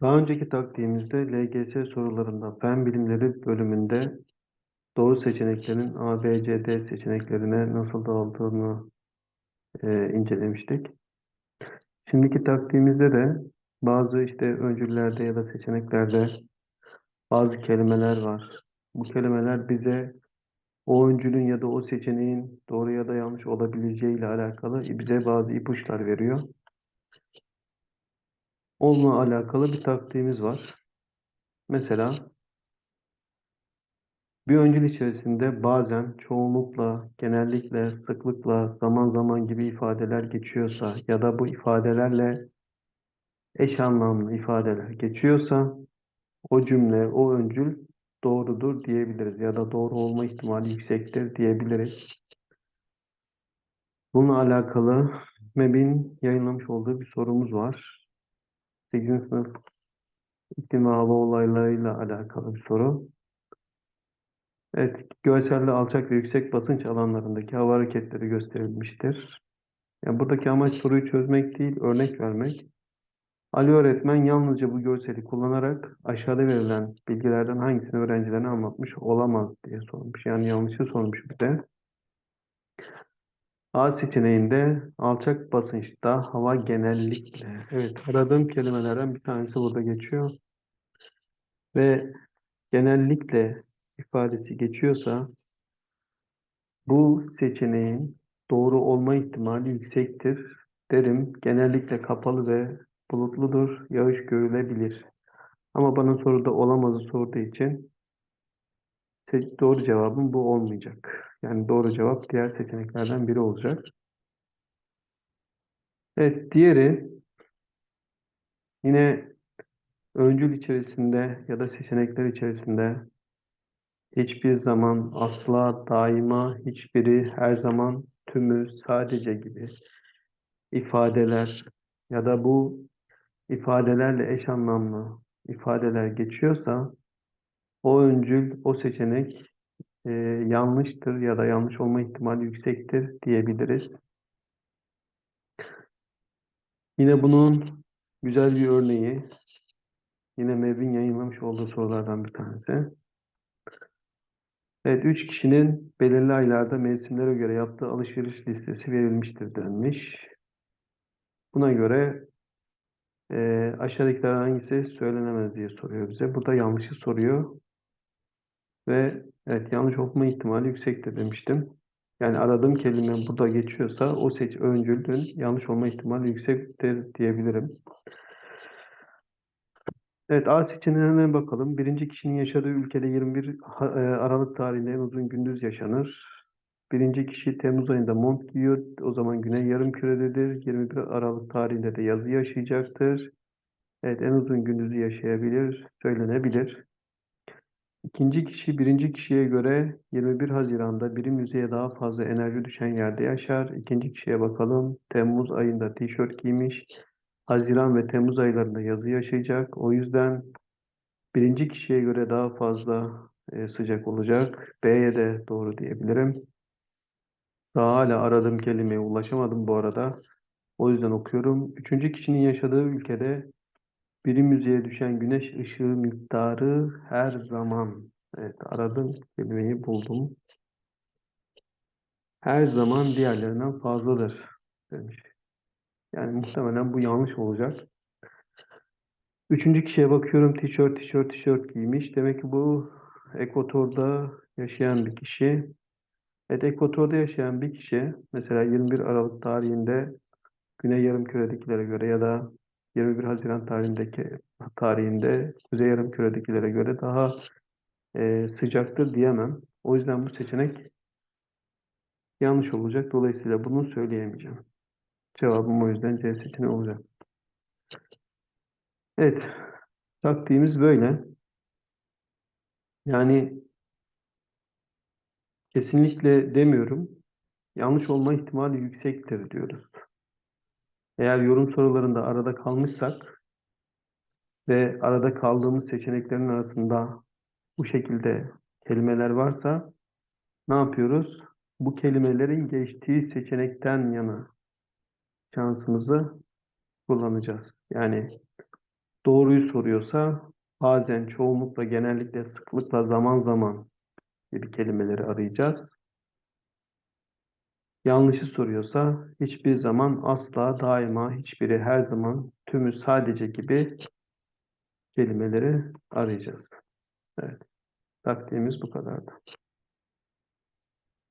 Daha önceki taktiğimizde LGS sorularında Fen Bilimleri bölümünde doğru seçeneklerin A, B, C, D seçeneklerine nasıl dağıldığını e, incelemiştik. Şimdiki taktiğimizde de bazı işte öncüllerde ya da seçeneklerde bazı kelimeler var. Bu kelimeler bize o öncülün ya da o seçeneğin doğru ya da yanlış olabileceği ile alakalı bize bazı ipuçlar veriyor. Onunla alakalı bir taktiğimiz var. Mesela bir öncül içerisinde bazen, çoğunlukla, genellikle, sıklıkla, zaman zaman gibi ifadeler geçiyorsa ya da bu ifadelerle eş anlamlı ifadeler geçiyorsa o cümle, o öncül doğrudur diyebiliriz ya da doğru olma ihtimali yüksektir diyebiliriz. Bununla alakalı MEB'in yayınlamış olduğu bir sorumuz var. 8. sınıf hava olaylarıyla alakalı bir soru. Evet, görselde alçak ve yüksek basınç alanlarındaki hava hareketleri gösterilmiştir. Yani buradaki amaç soruyu çözmek değil, örnek vermek. Ali öğretmen yalnızca bu görseli kullanarak aşağıda verilen bilgilerden hangisini öğrencilerine anlatmış olamaz diye sormuş. Yani yanlışı sormuş bir de. A seçeneğinde alçak basınçta hava genellikle. Evet, aradığım kelimelerden bir tanesi burada geçiyor. Ve genellikle ifadesi geçiyorsa bu seçeneğin doğru olma ihtimali yüksektir derim. Genellikle kapalı ve bulutludur, yağış görülebilir. Ama bana soruda olamazı sorduğu için doğru cevabım bu olmayacak. Yani doğru cevap diğer seçeneklerden biri olacak. Evet, diğeri yine öncül içerisinde ya da seçenekler içerisinde hiçbir zaman, asla, daima, hiçbiri, her zaman, tümü, sadece gibi ifadeler ya da bu ifadelerle eş anlamlı ifadeler geçiyorsa o öncül, o seçenek e, yanlıştır ya da yanlış olma ihtimali yüksektir diyebiliriz. Yine bunun güzel bir örneği, yine MEB'in yayınlamış olduğu sorulardan bir tanesi. Evet, üç kişinin belirli aylarda mevsimlere göre yaptığı alışveriş listesi verilmiştir denmiş. Buna göre e, aşağıdakilerden hangisi söylenemez diye soruyor bize. Burada yanlışı soruyor. Ve evet yanlış olma ihtimali yüksektir demiştim. Yani aradığım kelime burada geçiyorsa o seç öncülün yanlış olma ihtimali yüksektir diyebilirim. Evet A seçeneğine bakalım. Birinci kişinin yaşadığı ülkede 21 ha- e, Aralık tarihinde en uzun gündüz yaşanır. Birinci kişi Temmuz ayında mont giyiyor. O zaman güney yarımkürededir. 21 Aralık tarihinde de yazı yaşayacaktır. Evet en uzun gündüzü yaşayabilir, söylenebilir. İkinci kişi birinci kişiye göre 21 Haziran'da birim yüzeye daha fazla enerji düşen yerde yaşar. İkinci kişiye bakalım. Temmuz ayında tişört giymiş. Haziran ve Temmuz aylarında yazı yaşayacak. O yüzden birinci kişiye göre daha fazla e, sıcak olacak. B'ye de doğru diyebilirim. Daha hala aradığım kelimeye ulaşamadım bu arada. O yüzden okuyorum. Üçüncü kişinin yaşadığı ülkede birim yüzeye düşen güneş ışığı miktarı her zaman. Evet, aradığım kelimeyi buldum. Her zaman diğerlerinden fazladır demiş. Yani muhtemelen bu yanlış olacak. Üçüncü kişiye bakıyorum. Tişört, tişört, tişört giymiş. Demek ki bu ekvatorda yaşayan bir kişi. Evet, ekvatorda yaşayan bir kişi mesela 21 Aralık tarihinde Güney Yarımküre'dekilere göre ya da 21 Haziran tarihindeki tarihinde Kuzey Yarımküre'dekilere göre daha e, sıcaktır diyemem. O yüzden bu seçenek yanlış olacak. Dolayısıyla bunu söyleyemeyeceğim. Cevabım o yüzden C seçeneği olacak. Evet. Taktiğimiz böyle. Yani kesinlikle demiyorum. Yanlış olma ihtimali yüksektir diyoruz. Eğer yorum sorularında arada kalmışsak ve arada kaldığımız seçeneklerin arasında bu şekilde kelimeler varsa ne yapıyoruz? Bu kelimelerin geçtiği seçenekten yana şansımızı kullanacağız. Yani Doğruyu soruyorsa bazen, çoğunlukla, genellikle, sıklıkla, zaman zaman gibi kelimeleri arayacağız. Yanlışı soruyorsa hiçbir zaman, asla, daima, hiçbiri, her zaman, tümü, sadece gibi kelimeleri arayacağız. Evet. Taktiğimiz bu kadardı.